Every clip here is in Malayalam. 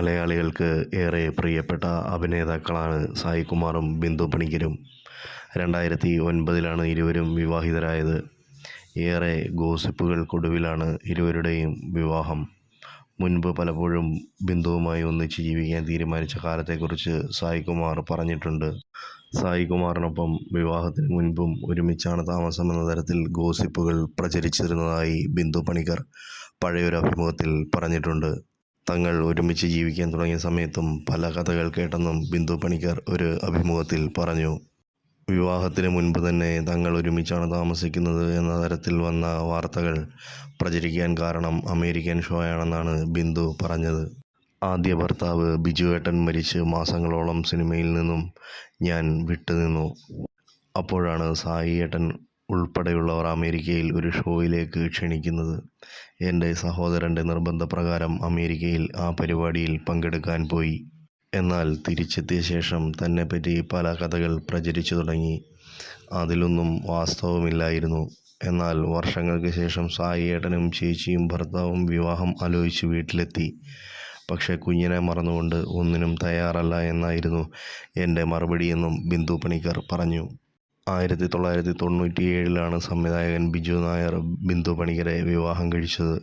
മലയാളികൾക്ക് ഏറെ പ്രിയപ്പെട്ട അഭിനേതാക്കളാണ് സായികുമാറും ബിന്ദു പണിക്കരും. രണ്ടായിരത്തി ഒൻപതിലാണ് ഇരുവരും വിവാഹിതരായത്. ഏറെ ഗോസിപ്പുകൾക്കൊടുവിലാണ് ഇരുവരുടെയും വിവാഹം. മുൻപ് പലപ്പോഴും ബിന്ദുവുമായി ഒന്നിച്ച് ജീവിക്കാൻ തീരുമാനിച്ച കാലത്തെക്കുറിച്ച് സായികുമാർ പറഞ്ഞിട്ടുണ്ട്. സായികുമാറിനൊപ്പം വിവാഹത്തിന് മുൻപും ഒരുമിച്ചാണ് താമസമെന്ന തരത്തിൽ ഗോസിപ്പുകൾ പ്രചരിച്ചിരുന്നതായി ബിന്ദു പണിക്കർ പഴയൊരു അഭിമുഖത്തിൽ പറഞ്ഞിട്ടുണ്ട്. തങ്ങൾ ഒരുമിച്ച് ജീവിക്കാൻ തുടങ്ങിയ സമയത്തും പല കഥകൾ കേട്ടെന്നും ബിന്ദു പണിക്കർ ഒരു അഭിമുഖത്തിൽ പറഞ്ഞു. വിവാഹത്തിന് മുൻപ് തന്നെ തങ്ങൾ ഒരുമിച്ചാണ് താമസിക്കുന്നത് എന്ന തരത്തിൽ വന്ന വാർത്തകൾ പ്രചരിക്കാൻ കാരണം അമേരിക്കൻ ഷോയാണെന്നാണ് ബിന്ദു പറഞ്ഞത്. ആദ്യ ഭർത്താവ് ബിജുവേട്ടൻ മരിച്ച് മാസങ്ങളോളം സിനിമയിൽ നിന്നും ഞാൻ വിട്ടുനിന്നു. അപ്പോഴാണ് സായി ഏട്ടൻ ഉൾപ്പെടെയുള്ളവർ അമേരിക്കയിൽ ഒരു ഷോയിലേക്ക് ക്ഷണിക്കുന്നത് എന്റെ സഹോദരന്റെ നിർബന്ധപ്രകാരം അമേരിക്കയിൽ ആ പരിപാടിയിൽ പങ്കെടുക്കാൻ പോയി. എന്നാൽ തിരിച്ചെത്തിയ ശേഷം തന്നെ തന്നെപ്പറ്റി പല കഥകൾ പ്രചരിച്ചു തുടങ്ങി. അതിലൊന്നും വാസ്തവമില്ലായിരുന്നു. എന്നാൽ വർഷങ്ങൾക്ക് ശേഷം സായി ഏട്ടനും ചേച്ചിയും ഭർത്താവും വിവാഹം ആലോചിച്ച് വീട്ടിലെത്തി. പക്ഷേ കുഞ്ഞിനെ മറന്നുകൊണ്ട് ഒന്നിനും തയ്യാറല്ല എന്നായിരുന്നു എന്റെ മറുപടിയെന്നും ബിന്ദു പണിക്കർ പറഞ്ഞു. ആയിരത്തി തൊള്ളായിരത്തി തൊണ്ണൂറ്റി ഏഴിലാണ് സംവിധായകൻ ബിജു നായർ ബിന്ദു പണിക്കരെ വിവാഹം കഴിച്ചത്.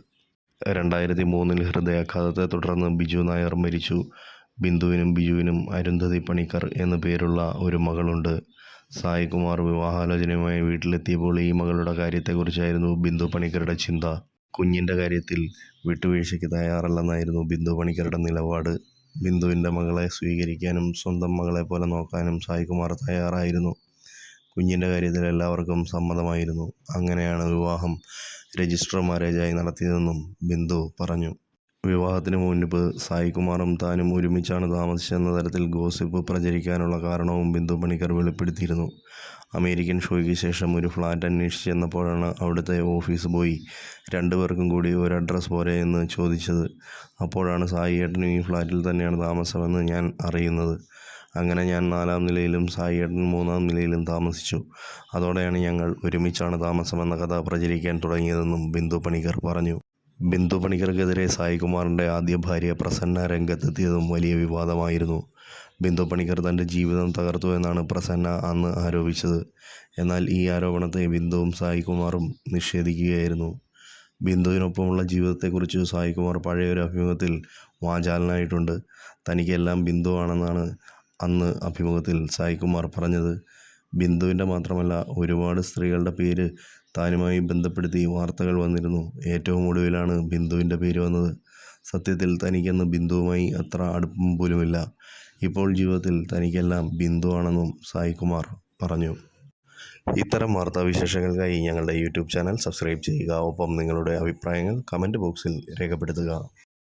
രണ്ടായിരത്തി മൂന്നിൽ ഹൃദയാഘാതത്തെ തുടർന്ന് ബിജു നായർ മരിച്ചു. ബിന്ദുവിനും ബിജുവിനും അരുന്ധതി പണിക്കർ എന്നു പേരുള്ള ഒരു മകളുണ്ട്. സായികുമാർ വിവാഹാലോചനയുമായി വീട്ടിലെത്തിയപ്പോൾ ഈ മകളുടെ കാര്യത്തെക്കുറിച്ചായിരുന്നു ബിന്ദു പണിക്കരുടെ ചിന്ത. കുഞ്ഞിന്റെ കാര്യത്തിൽ വിട്ടുവീഴ്ചയ്ക്ക് തയ്യാറല്ലെന്നായിരുന്നു ബിന്ദു പണിക്കരുടെ നിലപാട്. ബിന്ദുവിന്റെ മകളെ സ്വീകരിക്കാനും സ്വന്തം മകളെ പോലെ നോക്കാനും സായികുമാർ തയ്യാറായിരുന്നു. കുഞ്ഞിന്റെ കാര്യത്തിൽ എല്ലാവർക്കും സമ്മതമായിരുന്നു. അങ്ങനെയാണ് വിവാഹം രജിസ്റ്റർ മാരേജായി നടത്തിയതെന്നും ബിന്ദു പറഞ്ഞു. വിവാഹത്തിന് മുൻപ് സായികുമാറും താനും ഒരുമിച്ചാണ് താമസിച്ചെന്ന തരത്തിൽ ഗോസിപ്പ് പ്രചരിക്കാനുള്ള കാരണവും ബിന്ദു പണിക്കർ വെളിപ്പെടുത്തിയിരുന്നു. അമേരിക്കൻ ഷോയ്ക്ക് ശേഷം ഒരു ഫ്ലാറ്റ് അന്വേഷിച്ച് ചെന്നപ്പോഴാണ് അവിടുത്തെ ഓഫീസ് പോയി രണ്ടുപേർക്കും കൂടി ഒരു അഡ്രസ്സ് പോരെ എന്ന് ചോദിച്ചത്. അപ്പോഴാണ് സായി ഏട്ടനും ഈ ഫ്ലാറ്റിൽ തന്നെയാണ് താമസമെന്ന് ഞാൻ അറിയുന്നത്. അങ്ങനെ ഞാൻ നാലാം നിലയിലും സായി ഏട്ടൻ മൂന്നാം നിലയിലും താമസിച്ചു. അതോടെയാണ് ഞങ്ങൾ ഒരുമിച്ചാണ് താമസമെന്ന കഥ പ്രചരിക്കാൻ തുടങ്ങിയതെന്നും ബിന്ദു പണിക്കർ പറഞ്ഞു. ബിന്ദു പണിക്കർക്കെതിരെ സായികുമാറിന്റെ ആദ്യ ഭാര്യ പ്രസന്ന രംഗത്തെത്തിയതും വലിയ വിവാദമായിരുന്നു. ബിന്ദു പണിക്കർ തന്റെ ജീവിതം തകർത്തു എന്നാണ് പ്രസന്ന അന്ന് ആരോപിച്ചത്. എന്നാൽ ഈ ആരോപണത്തെ ബിന്ദുവും സായികുമാറും നിഷേധിക്കുകയായിരുന്നു. ബിന്ദുവിനൊപ്പമുള്ള ജീവിതത്തെക്കുറിച്ച് സായികുമാർ പഴയൊരു അഭിമുഖത്തിൽ വാചാലനായിട്ടുണ്ട്. തനിക്കെല്ലാം ബിന്ദു ആണെന്നാണ് അന്ന് അഭിമുഖത്തിൽ സായികുമാർ പറഞ്ഞത് ബിന്ദുവിന്റെ മാത്രമല്ല ഒരുപാട് സ്ത്രീകളുടെ പേര് താനുമായി ബന്ധപ്പെടുത്തി വാർത്തകൾ വന്നിരുന്നു. ഏറ്റവും ഒടുവിലാണ് ബിന്ദുവിന്റെ പേര് വന്നത്. സത്യത്തിൽ തനിക്കന്ന് ബിന്ദുവുമായി അത്ര അടുപ്പം പോലുമില്ല. ഇപ്പോൾ ജീവിതത്തിൽ തനിക്കെല്ലാം ബിന്ദു ആണെന്നും സായികുമാർ പറഞ്ഞു. ഇത്തരം വാർത്താവിശേഷങ്ങൾക്കായി ഞങ്ങളുടെ യൂട്യൂബ് ചാനൽ സബ്സ്ക്രൈബ് ചെയ്യുക. ഒപ്പം നിങ്ങളുടെ അഭിപ്രായങ്ങൾ കമന്റ് ബോക്സിൽ രേഖപ്പെടുത്തുക.